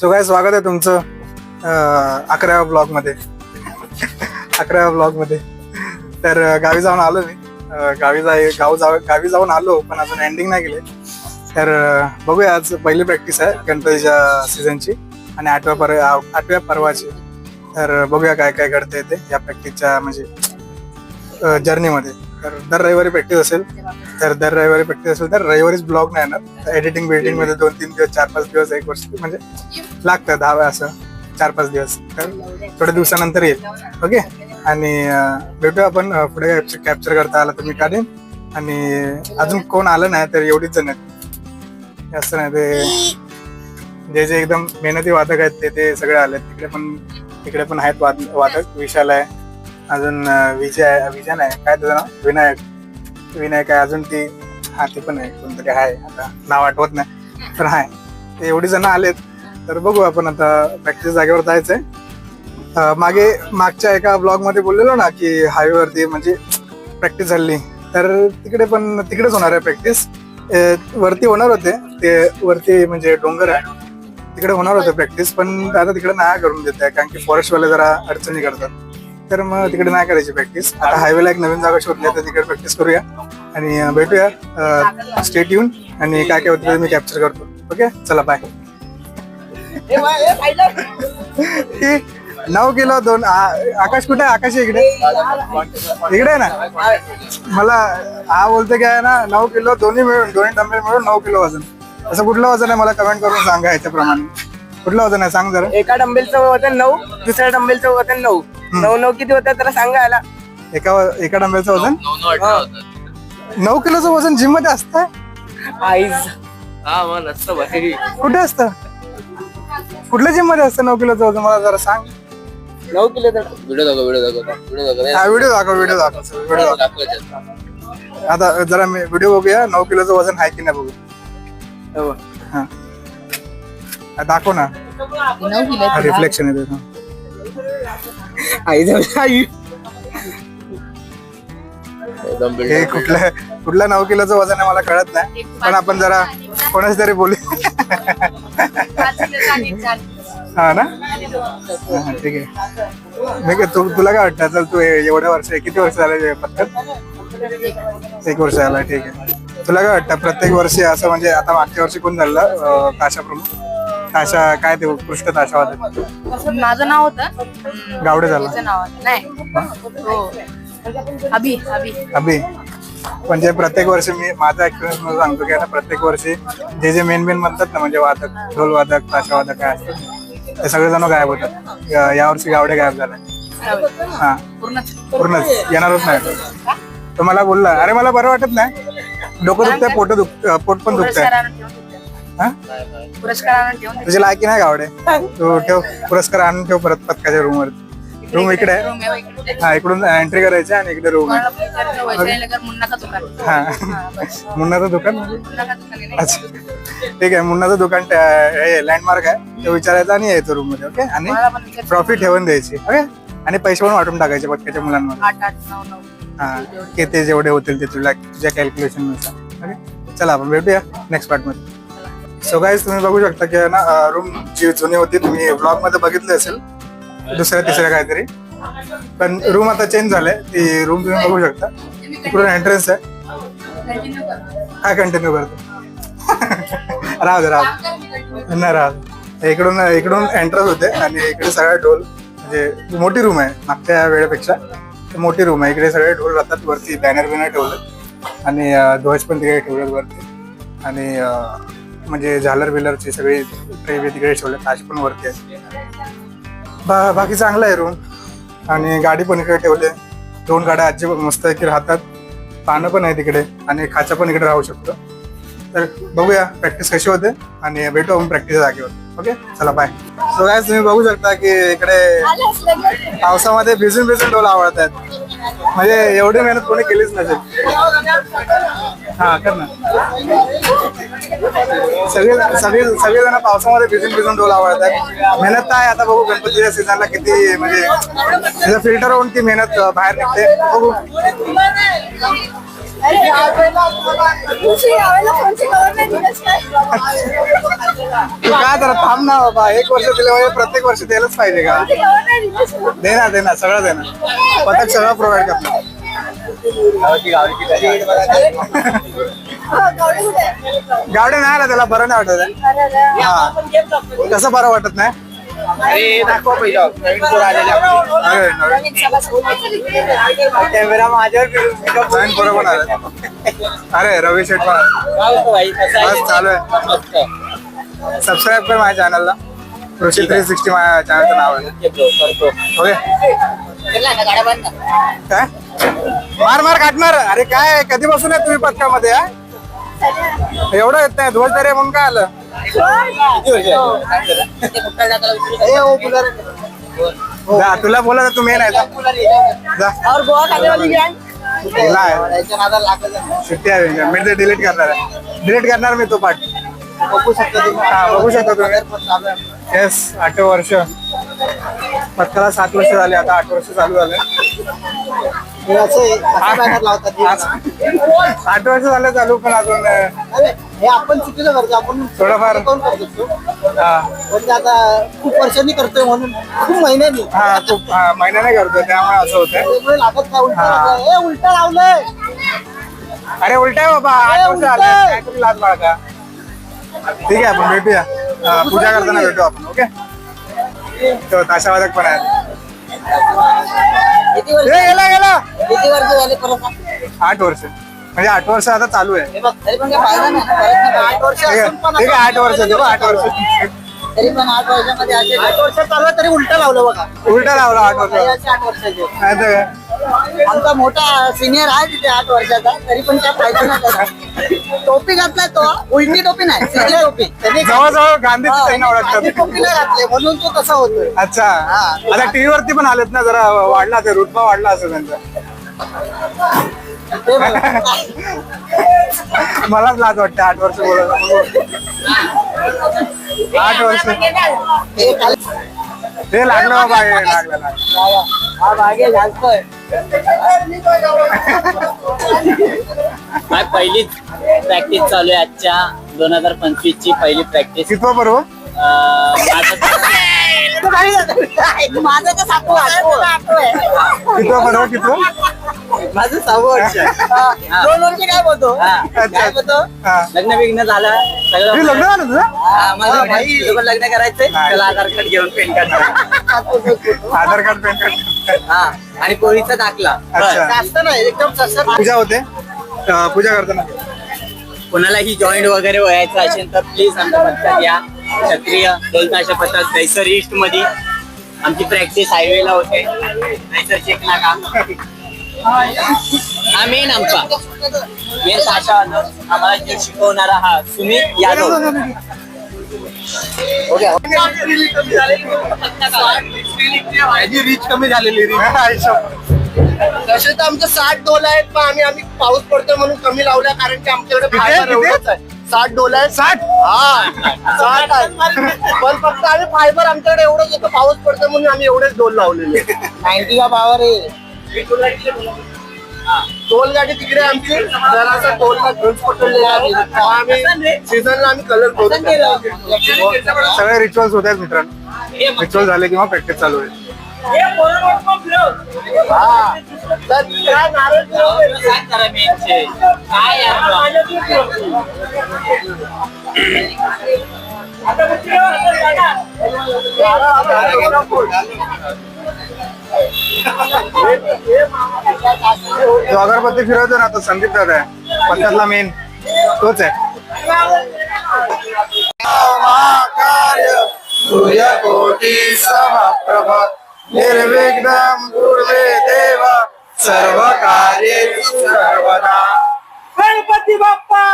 So काय स्वागत आहे तुमचं अकराव्या ब्लॉगमध्ये अकराव्या ब्लॉगमध्ये तर गावी जाऊन आलो मी. गावी जाय गाव जाव गावी जाऊन आलो पण अजून एंडिंग नाही गेले तर बघूया आज पहिली प्रॅक्टिस आहे गणपतीच्या सीझनची आणि आठव्या पर आठव्या पर्वाची. तर बघूया काय काय घडतंय ते या प्रॅक्टिसच्या म्हणजे जर्नीमध्ये तर दर रविवारी प्रॅक्टिस असेल. तर दर रविवारी प्रॅक्टिस असेल. तर रविवारीच ब्लॉग नाही येणार. एडिटिंग बिडिटिंगमध्ये दोन तीन दिवस चार पाच दिवस एक वर्ष म्हणजे लागतं. दहा वेळा असं चार पाच दिवस. तर थोड्या दिवसानंतर येईल. ओके? आणि भेटू भेटूया आपण. पुढे कॅप्चर करता आला तर मी काढेन. आणि अजून कोण आलं नाही तर एवढीच जण आहेत. असं नाही ते जे जे एकदम मेहनती वादक आहेत ते ते सगळे आले तिकडे पण तिकडे पण आहेत वाद वादक. विशाल आहे. अजून विजय आहे विजय नाही काय तुझं नाव? विनायक. विनायक आहे अजून ती. हा ती पण आहे कोणतरी आहे. आता नाव आठवत नाही पण आहे. ते एवढी जण आलेत. तर बघू आपण आता प्रॅक्टिस जागेवर जायचंय. मागे मागच्या एका ब्लॉगमध्ये बोललेलो ना की हायवेवरती म्हणजे प्रॅक्टिस झाली. तर तिकडे पण तिकडेच होणार आहे प्रॅक्टिस वरती होणार होते. ते वरती म्हणजे डोंगर आहे. तिकडे होणार होते प्रॅक्टिस पण आता तिकडे नाही करून देत आहे कारण की फॉरेस्टवाले जरा अडचणी करतात. तर मग तिकडे नाही करायची प्रॅक्टिस आता हायवेला एक नवीन जागा शोधली आहे, तर तिकडे प्रॅक्टिस करूया. आणि भेटूया स्टेट येऊन आणि काय काय होतं मी कॅप्चर करतो. ओके चला बाय नऊ किलो दोन आकाश कुठे आकाश इकडे. इकडे आहे ना? मला हा बोलतो की आहे ना नऊ किलो दोन्ही मिळून दोन्ही डंबेल मिळून नऊ किलो वजन. असं कुठलं वजन आहे मला कमेंट करून सांगा याच्याप्रमाणे. कुठलं वजन आहे? सांग जरा. एका डंबेलचं वजन नऊ दुसऱ्या डंबेलचं वजन नऊ. नऊ नऊ किती होतं तर सांगा याला एका एका डंबेलचं वजन? नऊ किलोचं वजन जिममध्ये असतं आईज. हा मग नसतं भाई. कुठे असतं? कुठल्या जिममध्ये असतं नऊ किलोचं वजन? मला जरा सांग. नऊ किलो तर व्हिडिओ दाखव व्हिडिओ दाखव. व्हिडिओ दाखव. हा व्हिडिओ दाखव व्हिडिओ दाखव. व्हिडिओ दाखव दाखवायचे आता जरा मी व्हिडिओ बघूया नऊ किलोचं वजन आहे की नाही बघू. हे. हा. हा, दाखव ना. रिफ्लेक्शन येते हा. आई जाऊ आई. एकदम हे कुठल्या कुठल्या नऊ किलोचं वजन आहे मला कळत नाही. पण आपण जरा कोणाच तरी बोलू. हा ना? हा, ठीक आहे. मी काय तू तुला काय वाटतं? चल तू ए- एवढ्या वर्ष किती वर्ष झाले पत्तर एक वर्ष झाला ठीक आहे. तुला काय वाटतं? प्रत्येक वर्षी असं म्हणजे आता मागच्या वर्षी कोण झालं अं, ताशा प्रमुख ताशा काय ते उत्कृष्ट ताशावाद माझं नाव होतं. गावडे झाला. तिचं नाव होतं नाही. हो. अभि अभि. अभि. म्हणजे प्रत्येक वर्षी मी माझा एक्सपिरियन्स मला सांगतो की आता प्रत्येक वर्षी जे जे मेन मेन म्हणतात ना म्हणजे वादक ढोल वादक ताशा वादक काय असतं ते सगळेजण गायब होतात. या- यावर्षी गावडे गायब झालाय हा. पूर्णच. पूर्णच येणारच नाही. तो मला बोलला अरे मला बरं वाटत नाही. डोकं दुखतंय पोट दुख पोट पण दुखतंय. देते. हा? पुरस्कार आणून ठेवून. तुझी लायकी नाही गावडे तू ठेव पुरस्कार आणून ठेव परत पथकाच्या रूम वर रूम इकडे. आहे. हा इकडून एंट्री करायची आणि इकडे रूम आहे. हा. मुन्नाचं दुकान. अच्छा. ठीक आहे मुन्नाचं दुकान लँडमार्क आहे. ते विचारायचं आणि यायचं रूममध्ये ओके आणि. ट्रॉफी ठेवून द्यायची ओके आणि पैसे पण वाटून टाकायचे पटक्याच्या नऊ हा किती जेवढे होतील ते तुला तुझ्या कॅल्क्युलेशननुसार ओके चला आपण भेटूया नेक्स्ट पार्टमध्ये. सो गाईज तुम्ही बघू शकता की ना रूम जी जुनी होती तुम्ही ब्लॉगमध्ये बघितली असेल. दुसऱ्या तिसऱ्या काहीतरी. पण रूम आता चेंज झालंय. ती रूम तुम्ही बघू शकता. तिकडून एंट्रन्स आहे. काय कंटिन्यू करतो. राहू दे राहू नाही राहू इकडून इकडून एंट्रन्स होते आणि इकडे सगळे ढोल म्हणजे मोठी रूम आहे मागच्या वेळेपेक्षा. मोठी रूम आहे. इकडे सगळे ढोल राहतात वरती बॅनर बिनर ठेवले आणि ध्वज पण तिकडे ठेवलेत वरती. आणि म्हणजे झालर बिलरचे सगळी ट्रे तिकडे ठेवले ताश पण वरती आहे. बा बाकी चांगलं आहे रूम आणि गाडी पण इकडे ठेवले. दोन गाड्या आजी मस्त की राहतात. पानं पण आहे तिकडे आणि खाचा पण इकडे राहू शकतो. तर बघूया प्रॅक्टिस कशी होते? आणि भेटू आपण प्रॅक्टिस जागेवर. ओके? चला बाय सो काय तुम्ही बघू शकता की इकडे पावसामध्ये भिजून भिजून डोल आवडत आहेत म्हणजे एवढी मेहनत कोणी केलीच नसेल. हा कर ना. सगळे सगळे सगळेजण पावसामध्ये भिजून भिजून डोल आवडत आहेत मेहनत तर आहे. आता बघू गणपतीच्या सीझनला किती म्हणजे फिल्टर होऊन ती मेहनत बाहेर निघते. बघू. काय जरा थांब ना बाबा. एक वर्ष दिले म्हणजे प्रत्येक वर्ष द्यायलाच पाहिजे का? दे ना दे ना सगळं दे ना. पथक सगळं प्रोव्हाइड करणार. गावडे नाही आला त्याला बरं नाही वाटत आहे. हा. कसं बरं वाटत नाही? अरे दाखव पहिलं. नवीन पोरं आलेले आपले. अरे, नवीन कॅमेरा माझ्यावर फिरून पिकअप नवीन पोरं पण आले अरे रवी शेठ पण आले. बस चालू आहे. सबस्क्राईब कर माझ्या चॅनलला कृषी थ्री सिक्स्टी माझ्या चॅनलचं नाव आहे. ओके. काय? मार मार काटणार अरे काय? कधीपासून आहे तुम्ही पथकामध्ये हा? एवढं येत नाही ध्वज तरी म्हणून काय आलं? जा, तुला बोला तर तू मेन आहे जा. जा और गोवा गँग नाही. सुट्टी आहे मी ते डिलीट करणार आहे. डिलीट करणार मी तो पाठ बघू शकता तुम्ही. हा बघू शकता तुम्ही. येस आठ वर्ष. पथकाला सात वर्ष झाले आता आठ वर्ष चालू झाले. आठ वर्ष झाले चालू पण अजून हे आपण चुकीचं करतो आपण थोडंफार- कोण करत असतो हा. म्हणजे आता खूप वर्षांनी करतोय म्हणून खूप महिन्यांनी. हा खूप हा, महिन्याने करतो त्यामुळे असं होतं त्यामुळे लागत नाही उलटा हा. ए, उलटा लावलंय. अरे उलट आहे बाबा आठ वर्ष. झाले. काहीतरी लाज बाळगा? ठीक आहे आपण भेटूया. हा, पूजा करताना भेटू आपण ओके? तो ताशावादक पण आहे किती वर्ष? ए, गेला गेला. किती वर्ष झाले परत. आठ वर्ष. म्हणजे आठ वर्ष आता चालू आहे. हे बघ तरी पण काय फायदा नाही परत नाही. आठ वर्ष ठीक आहे असून पण ठीक आहे आठ वर्ष देऊ आठ वर्ष. तरी पण आठ वर्षामध्ये असे आठ वर्ष चालू आहे, तरी उलटा लावलं बघा. उलटा लावला आठ वर्ष. असे आठ वर्षाचे. नाही तर काय? आमचा मोठा सिनियर आहे तिथे आठ वर्षाचा तरी पण काय फायदा नाही त्याचा. टोपी घातलाय तो उलटी टोपी नाही सिनियर टोपी. त्यांनी जवळजवळ गांधी ओळखतात टोपी नाही घातली म्हणून तो तसा होतोय. अच्छा. आता टीव्ही वरती पण आलेत ना जरा वाढला ते रुतबा वाढला असेल त्यांचा. मलाच लाज वाटते आठ वर्ष बोलायला. आठ वर्ष. हे हे लागलं बाबा हे लागलं. हा मागे घालतोय पहिलीच प्रॅक्टिस चालू आहे आजच्या? दोन हजार पंचवीस ची पहिली प्रॅक्टिस कितवा पर्व माझं तर सातवं कितवा कितवा माझं सहावं वर्ष दोन वर्ष काय बोलतो काय बोलतो हा लग्न बिग्न झालं तुझं सगळं लग्न झालं तुझं हा, भाई भाई. लग्न करायचंय त्याला आधार कार्ड घेऊन PAN card Aadhaar card PAN card हा आणि पोळीचा दाखला अच्छा. जास्त नाही एकदम ससर पूजा होते अं, पूजा करताना कोणालाही जॉईंट वगैरे व्हायचं असेल तर प्लीज आमच्या पथकात या क्षत्रिय दोलताशा पथक दैसर ईस्टमध्ये आमची प्रॅक्टिस हायवेला होते. दैसर चेक नाका हा मेन आमचा. मेन ताशा आम्हाला जे शिकवणारा हा सुमित यादव. रीच कमी झालेली तसे तर आमचे साठ डोल आहेत पण आम्ही आम्ही पाऊस पडतोय म्हणून कमी लावल्या कारण की आमच्याकडे? फायबर? एवढंच आहे. साठ डोल आहेत. साठ? हा. साठ आहे पण फक्त आम्ही फायबर आमच्याकडे एवढंच येतं पाऊस पडतोय म्हणून आम्ही एवढेच डोल लावलेले. नाईन्टी का पावर आहे. टोल गाडी तिकडे आमची. जरासा टोलला पकडलेला आहे. आम्ही. सीझनला आम्ही कलर सगळे रिच्युअल्स होत आहेत मित्रांनो रिच्युअल झाले किंवा प्रॅक्टिस चालू आहे. हा तर काय नारळ मेनचे काय जो अगरबत्ती फिरवतो ना तो संदीप दादा आहे. पथकातला मेन तोच आहे. सूर्यकोटी समप्रभ. गुरुवे देव सर्व कार्ये सर्वदा। गणपती बाप्पा!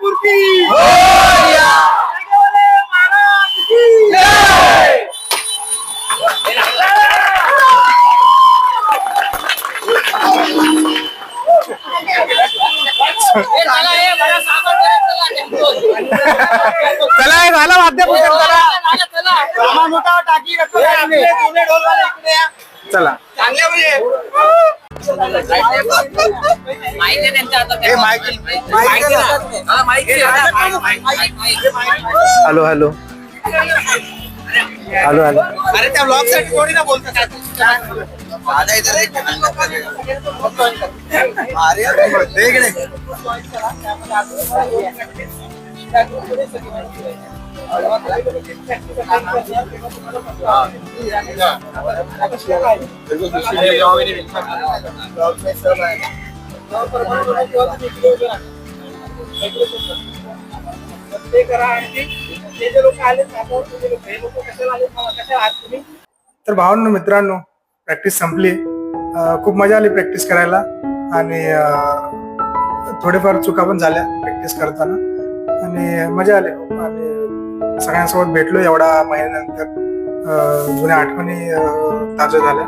मूर्ती! महाराज की! चला हे झालं चला चला. चांगल्या म्हणजे. माहिती आहे त्यांच्या हातात. हे माईक माहिती आहे ना? हा, माहिती आहे. ना? माहिती- ते करा आणि ते जे लोक आले तर भावांनो मित्रांनो प्रॅक्टिस संपली. खूप मजा आली प्रॅक्टिस करायला. आणि थोडेफार चुका पण झाल्या प्रॅक्टिस करताना. आणि मजा आली आणि सगळ्यांसोबत भेटलो एवढा महिन्यानंतर. जुन्या आठवणी ताज्या झाल्या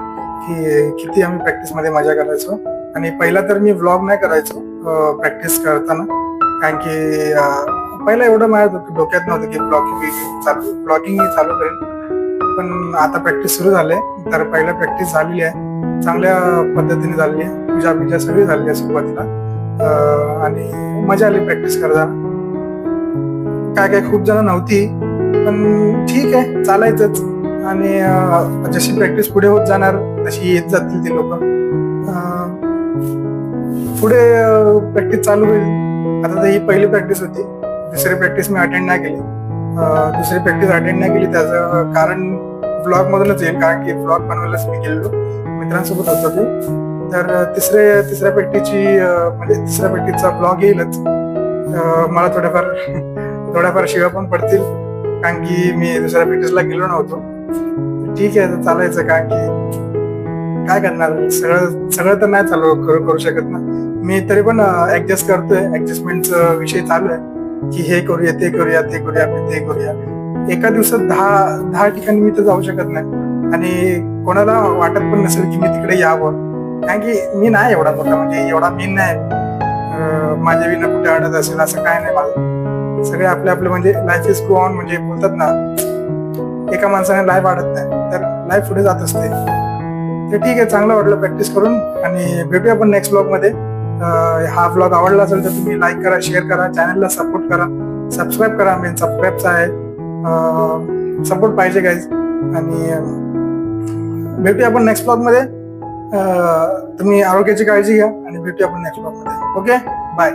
की किती आम्ही प्रॅक्टिसमध्ये मजा करायचो. आणि पहिला तर मी व्लॉग नाही करायचो प्रॅक्टिस करताना. कारण की पहिला एवढं माझ्या डोक्यात नव्हतं की ब्लॉगिंग चालू ब्लॉगिंग चालू करेन. पण आता प्रॅक्टिस सुरू झाली. आहे तर पहिला प्रॅक्टिस झालेली आहे. चांगल्या पद्धतीने झालेली आहे. पूजा बिजा सगळी झाली आहे सुरुवातीला. आणि मजा आली प्रॅक्टिस करताना. काय काय खूप जण नव्हती. पण ठीक आहे चालायचंच. आणि जशी प्रॅक्टिस पुढे होत जाणार तशी येत जातील ती लोक. पुढे प्रॅक्टिस चालू होईल. आता तर ही पहिली प्रॅक्टिस होती. दुसरी प्रॅक्टिस मी अटेंड नाही केली. दुसरी प्रॅक्टिस अटेंड नाही केली. त्याचं कारण ब्लॉग मधूनच येईल. कारण की ब्लॉग बनवायलाच मी गेलेलो. मित्रांसोबत होतो ते. तर तिसरे तिसऱ्या प्रॅक्टिसची म्हणजे तिसऱ्या प्रॅक्टिसचा ब्लॉग येईलच. मला थोडंफार थोड्याफार शिव्या पण पडतील. कारण की मी दुसऱ्या प्रॅक्टिसला गेलो नव्हतो. ठीक आहे चालायचं. कारण की काय करणार? सगळं सगळं तर नाही चालू करू करू शकत ना. मी तरी पण ऍडजस्ट करतोय. ऍडजस्टमेंटचा विषय चालू आहे. की हे करूया ते करूया ते करूया आपण ते करूया. एका दिवसात दहा दहा ठिकाणी मी तर जाऊ शकत नाही. आणि कोणाला वाटत पण नसेल की मी तिकडे यावं. कारण की मी नाही एवढा मोठा म्हणजे एवढा मी नाही. माझ्या विना कुठे अडत असेल असं काय नाही माझं सगळे आपले आपले म्हणजे लाईफ इज गो ऑन म्हणजे बोलतात ना एका माणसाने लाईफ वाढत नाही तर लाईफ पुढे जात असते. तर ठीक आहे चांगलं वाटलं प्रॅक्टिस करून आणि भेटूया आपण नेक्स्ट ब्लॉगमध्ये. हा ब्लॉग आवडला असेल तर तुम्ही लाईक करा शेअर करा चॅनलला सपोर्ट करा. सबस्क्राईब करा मेन सबस्क्राईबचा आहे. सपोर्ट पाहिजे गाईज आणि भेटूया आपण नेक्स्ट ब्लॉगमध्ये. तुम्ही आरोग्याची काळजी घ्या आणि भेटूया आपण नेक्स्ट ब्लॉगमध्ये. Okay bye